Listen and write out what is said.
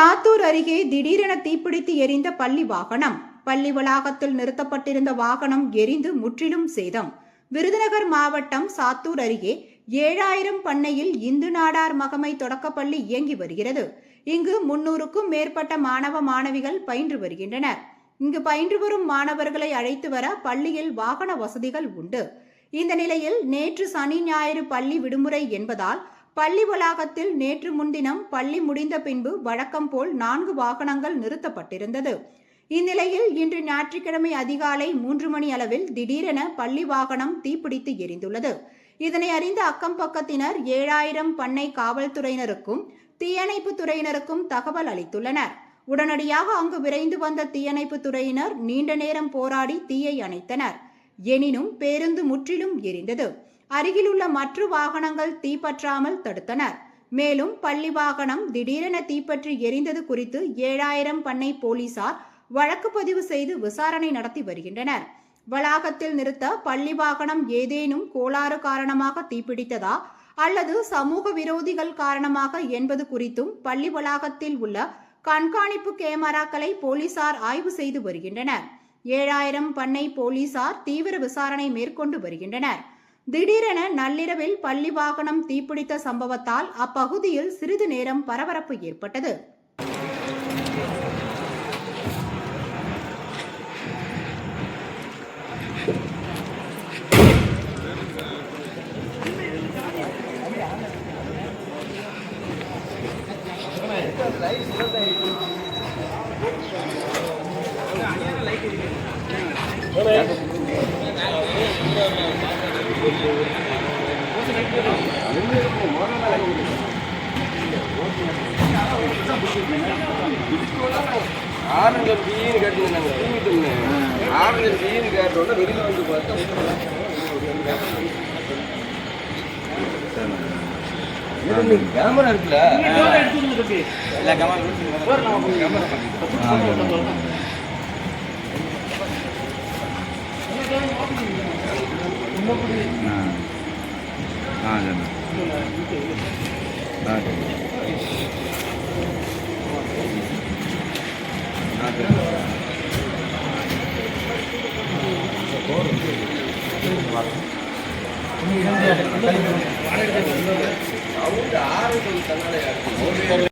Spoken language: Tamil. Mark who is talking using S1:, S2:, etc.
S1: சாத்தூர் அருகே திடீரென தீப்பிடித்து எரிந்த பள்ளி வாகனம். பள்ளி வளாகத்தில் நிறுத்தப்பட்டிருந்த வாகனம் எரிந்து முற்றிலும் சேதம். விருதுநகர் மாவட்டம் சாத்தூர் அருகே ஏழாயிரம் பண்ணையில் இந்து நாடார் மகமை தொடக்கப்பள்ளி இயங்கி வருகிறது. இங்கு முன்னூறுக்கும் மேற்பட்ட மாணவ மாணவிகள் பயின்று வருகின்றனர். இங்கு பயின்று வரும் மாணவர்களை அழைத்து வர பள்ளியில் வாகன வசதிகள் உண்டு. இந்த நிலையில் நேற்று சனி ஞாயிறு பள்ளி விடுமுறை என்பதால் பள்ளி வளாகத்தில் நேற்று முன்தினம் பள்ளி முடிந்த பின்பு வழக்கம் போல் நான்கு வாகனங்கள் நிறுத்தப்பட்டிருந்தது. இந்நிலையில் இன்று ஞாயிற்றுக்கிழமை அதிகாலை மூன்று மணி அளவில் திடீரென பள்ளி வாகனம் தீப்பிடித்து எரிந்துள்ளது. இதனை அறிந்த அக்கம் பக்கத்தினர் ஏழாயிரம் பண்ணை காவல்துறையினருக்கும் தீயணைப்பு துறையினருக்கும் தகவல் அளித்துள்ளனர். உடனடியாக அங்கு விரைந்து வந்த தீயணைப்பு துறையினர் நீண்ட நேரம் போராடி தீயை அணைத்தனர். எனினும் பேருந்து முற்றிலும் எரிந்தது. அருகிலுள்ள மற்ற வாகனங்கள் தீப்பற்றாமல் தடுத்தனர். மேலும் பள்ளி வாகனம் திடீரென தீப்பற்றி எரிந்தது குறித்து ஏழாயிரம் பண்ணை போலீசார் வழக்கு பதிவு செய்து விசாரணை நடத்தி வருகின்றனர். வளாகத்தில் நிறுத்த பள்ளி வாகனம் ஏதேனும் கோளாறு காரணமாக தீப்பிடித்ததா அல்லது சமூக விரோதிகள் காரணமாக என்பது குறித்தும் பள்ளி வளாகத்தில் உள்ள கண்காணிப்பு கேமராக்களை போலீசார் ஆய்வு செய்து வருகின்றனர். ஏழாயிரம் பண்ணை போலீசார் தீவிர விசாரணை மேற்கொண்டு வருகின்றனர். திடீரென நள்ளிரவில் பள்ளி வாகனம் தீப்பிடித்த சம்பவத்தால் அப்பகுதியில் சிறிது நேரம் பரபரப்பு ஏற்பட்டது.
S2: ஆரஞ்சு பீன்னு கேட்டு நாங்கள் தூங்கிட்டோம்னு ஆரஞ்சு பீன்னு கேட்டோன்னே வெளியில் வந்து பார்த்தா கேமரா இருக்குல்ல? எல்லா
S3: ஆ சரி ஆ சரி
S2: அவங்க